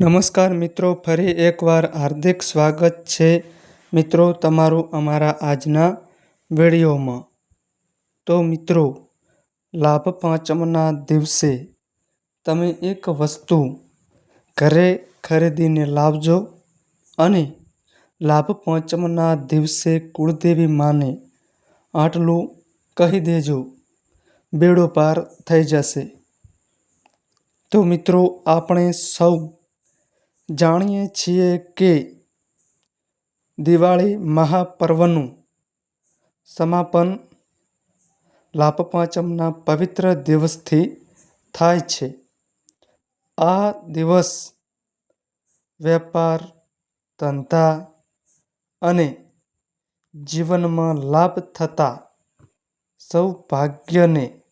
નમસ્કાર મિત્રો, ફરી એકવાર હાર્દિક સ્વાગત છે મિત્રો તમારું અમારા આજના વિડીયોમાં. તો મિત્રો, લાભ પાંચમના દિવસે તમે એક વસ્તુ ઘરે ખરીદીને લાવજો અને લાભ પાંચમના દિવસે કુળદેવી માને આટલું કહી દેજો, બેડો પાર થઈ જશે. તો મિત્રો, આપણે સૌ જાણીએ છીએ કે દિવાળી મહાપર્વનું સમાપન લાભ પાંચમના પવિત્ર દિવસથી થાય છે. આ દિવસ વેપાર, ધંધા અને જીવનમાં લાભ થતા સૌભાગ્યને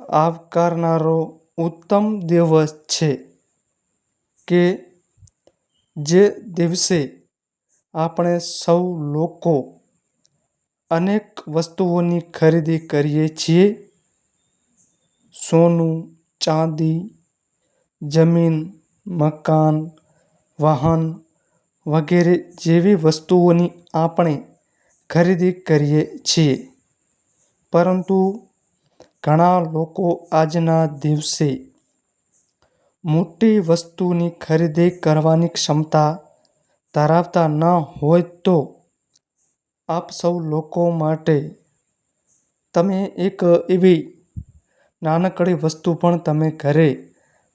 આવકારનારો ઉત્તમ દિવસ છે. કે જે દિવસે આપણે સૌ લોકો અનેક વસ્તુઓની ખરીદી કરીએ છીએ, સોનું, ચાંદી, જમીન, મકાન, વાહન વગેરે જેવી વસ્તુઓની આપણે ખરીદી કરીએ છીએ. પરંતુ ઘણા લોકો આજના દિવસે મોટી વસ્તુની ખરીદી કરવાની ક્ષમતા ધરાવતા ન હોય તો આપ સૌ લોકો માટે તમે એક એવી નાનકડી વસ્તુ પણ તમે ઘરે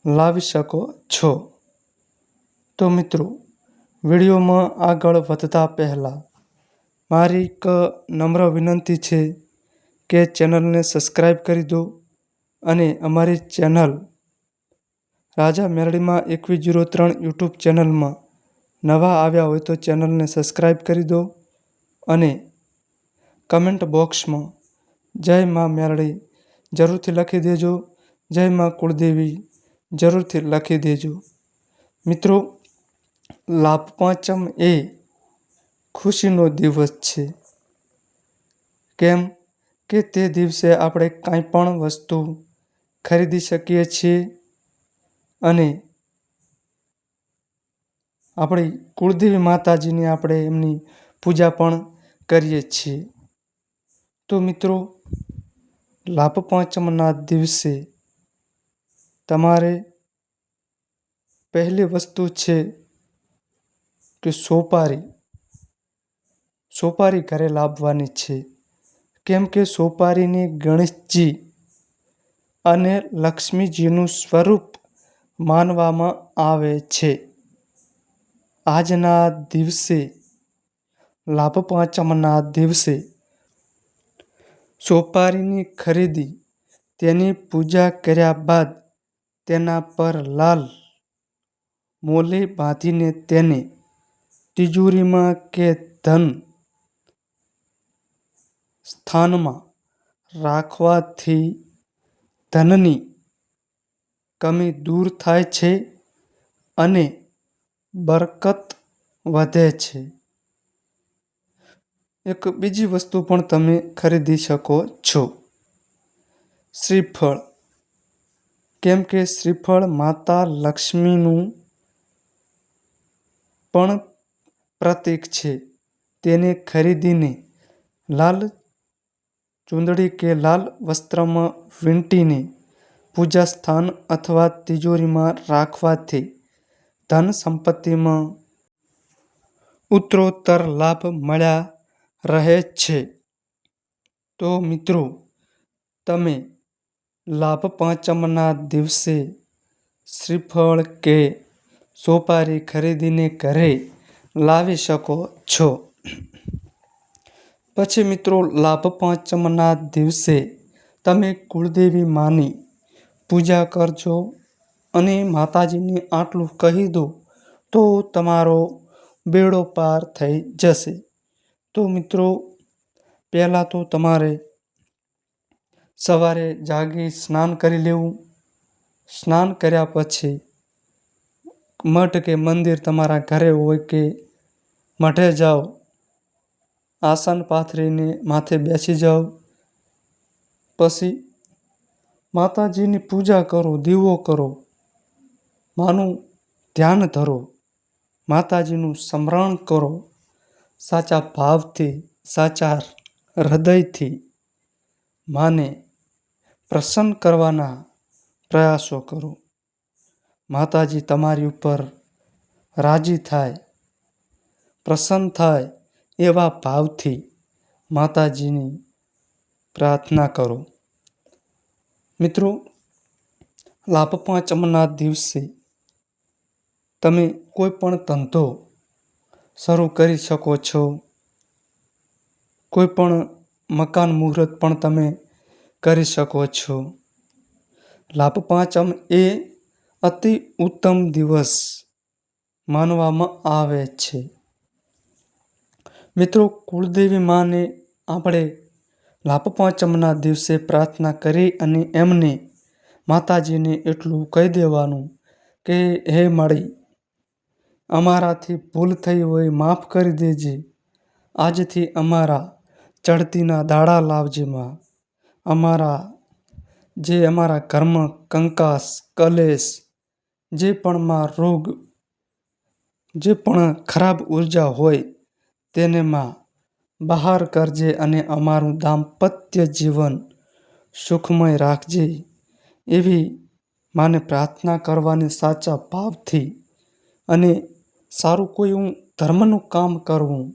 લાવી શકો છો. તો મિત્રો, વિડીયોમાં આગળ વધતા પહેલાં મારી એક નમ્ર વિનંતી છે કે ચેનલને સબસ્ક્રાઈબ કરી દો અને અમારી ચેનલ રાજા મેરડીમાં એકવીસ જીરો ત્રણ યુટ્યુબ ચેનલમાં નવા આવ્યા હોય તો ચેનલને સબસ્ક્રાઈબ કરી દો અને કમેન્ટ બોક્સમાં જય મા મેરડી જરૂરથી લખી દેજો. જય મા કુળદેવી જરૂરથી લખી દેજો. મિત્રો લાભ પાંચમ એ ખુશીનો દિવસ છે. કેમ કે તે દિવસે આપણે કાંઈ પણ વસ્તુ ખરીદી શકીએ છીએ અને આપણી કુળદેવી માતાજીની આપણે એમની પૂજા પણ કરીએ છીએ. તો મિત્રો, લાભ પાંચમના દિવસે તમારે પહેલી વસ્તુ છે કે સોપારી સોપારી ઘરે લાવવાની છે. કેમ કે સોપારીને ગણેશજી અને લક્ષ્મીજીનું સ્વરૂપ માનવામાં આવે છે. આજના દિવસે લાભ પાંચમના દિવસે સોપારીની ખરીદી, તેની પૂજા કર્યા બાદ તેના પર લાલ મોલી બાંધીને તેને તિજોરીમાં કે ધન સ્થાનમાં રાખવાથી ધનની કમી દૂર થાય છે અને બરકત વધે છે. એક બીજી વસ્તુ પણ તમે ખરીદી શકો છો. શ્રીફળ. કેમ કે શ્રીફળ માતા લક્ષ્મીનું પણ પ્રતીક છે. તેને ખરીદીને લાલ ચૂંદડી કે લાલ વસ્ત્રમાં વીંટીને પૂજા સ્થાન અથવા તિજોરીમાં રાખવાથી ધન સંપત્તિમાં ઉત્તરોત્તર લાભ મળ્યા રહે છે. તો મિત્રો, તમે લાભ પાંચમના દિવસે શ્રીફળ કે સોપારી ખરીદીને ઘરે લાવી શકો છો. પછી મિત્રો, લાભ પાંચમના દિવસે તમે કુળદેવી માની પૂજા કરજો અને માતાજીને આટલું કહી દો તો તમારો બેડો પાર થઈ જશે. તો મિત્રો, પહેલાં તો તમારે સવારે જાગી સ્નાન કરી લેવું. સ્નાન કર્યા પછી મઠ કે મંદિર તમારા ઘરે હોય કે મઠે જાઓ આસન પાથરીને માથે બેસી જાઓ. પછી માતાજીની પૂજા કરો, દીવો કરો. માનું ધ્યાન ધરો. માતાજીનું સ્મરણ કરો. સાચા ભાવથી, સાચા હૃદયથી માને પ્રસન્ન કરવાના પ્રયાસો કરો. માતાજી તમારી ઉપર રાજી થાય, પ્રસન્ન થાય એવા ભાવથી માતાજીની પ્રાર્થના કરો. મિત્રો લાભ પાંચમના દિવસે તમે કોઈ પણ ધંધો શરૂ કરી શકો છો. કોઈ પણ મકાન મુહૂર્ત પણ તમે કરી શકો છો. લાભ પાંચમ એ અતિ ઉત્તમ દિવસ માનવામાં આવે છે. મિત્રો, કુળદેવી માને આપણે લાભ પાંચમના દિવસે પ્રાર્થના કરી અને એમને માતાજીને એટલું કહી દેવાનું કે, હે માળી, અમારાથી ભૂલ થઈ હોય માફ કરી દેજે. આજથી અમારા ચડતીના દાડા લાવજે માં. અમારા, જે અમારા ઘરમાં, કંકાસ, કલેશ, જે પણ માં રોગ, જે પણ ખરાબ ઊર્જા હોય તેને માં બહાર કરજે અને અમારું દાંપત્ય જીવન સુખમય રાખજે, એવી માને પ્રાર્થના કરવાની સાચા ભાવથી અને સારું કોઈ હું ધર્મનું કામ કરવું,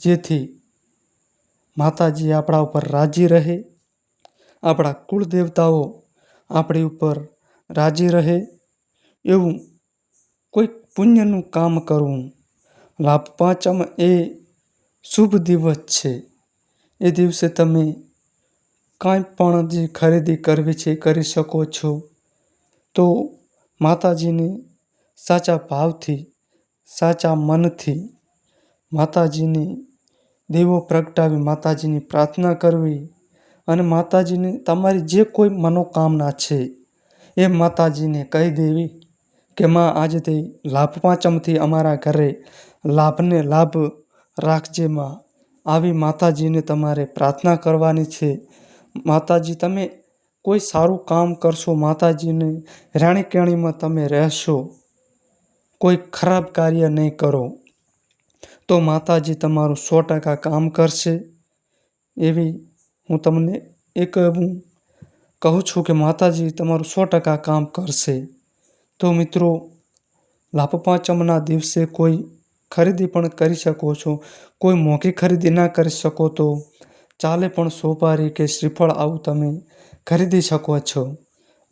જેથી માતાજી આપણા ઉપર રાજી રહે, આપણા કુળ દેવતાઓ આપણી ઉપર રાજી રહે, એવું કોઈક પુણ્યનું કામ કરવું. લાભ પાંચમ એ શુભ દિવસ છે. એ દિવસે તમે કાંઈ પણ જે ખરીદી કરવી છે કરી શકો છો. તો માતાજીને સાચા ભાવથી, સાચા મનથી માતાજીને દેવો પ્રગટાવી, માતાજીની પ્રાર્થના કરવી અને માતાજીને તમારી જે કોઈ મનોકામના છે એ માતાજીને કહી દેવી કે, માં આજથી લાભ પાંચમથી અમારા ઘરે લાભને લાભ રાખજે માં. આવી માતાજીને તમારે પ્રાર્થના કરવાની છે. માતાજી, તમે કોઈ સારું કામ કરશો માતાજીને, રાણીકેણીમાં તમે રહેશો. કોઈ ખરાબ કાર્ય નહીં કરો. તો માતાજી તમારું સો ટકા કામ કરશે. એવી હું તમને એક હું કહું છું કે માતાજી તમારું સો ટકા કામ કરશે. તો મિત્રો લાભ પાંચમના દિવસે કોઈ ખરીદી પણ કરી શકો છો. કોઈ મોંઘી ખરીદી ના કરી શકો તો ચાલે પણ સોપારી કે શ્રીફળ આવું તમે ખરીદી શકો છો.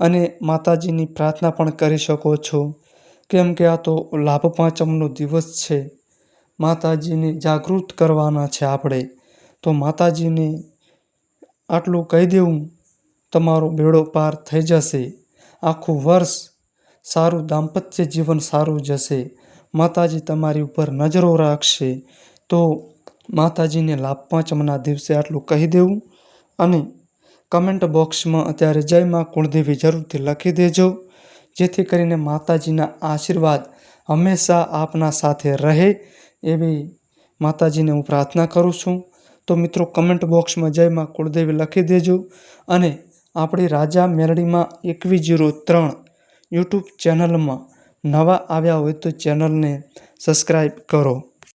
અને માતાજીની પ્રાર્થના પણ કરી શકો છો. કેમ કે આ તો લાભ પાંચમનો દિવસ છે. માતાજીને જાગૃત કરવાના છે આપણે. તો માતાજીને આટલું કહી દેવું, તમારો બેડો પાર થઈ જશે. આખું વર્ષ સારું દાંપત્ય જીવન સારું જશે. માતાજી તમારી ઉપર નજરો રાખશે, તો માતાજીને લાભ પાંચમના દિવસે આટલું કહી દેવું અને કમેન્ટ બોક્સમાં અત્યારે જય માં કુળદેવી જરૂરથી લખી દેજો, જેથી કરીને માતાજીના આશીર્વાદ હંમેશા આપના સાથે રહે એવી માતાજીને હું પ્રાર્થના કરું છું. તો મિત્રો કમેન્ટ બોક્સમાં જય માં કુળદેવી લખી દેજો અને આપણી રાજા મેરડીમાં એકવીસ જીરો ત્રણ યુટ્યુબ ચેનલમાં નવા આવ્યા હોય તો ચેનલને સબસ્ક્રાઈબ કરો.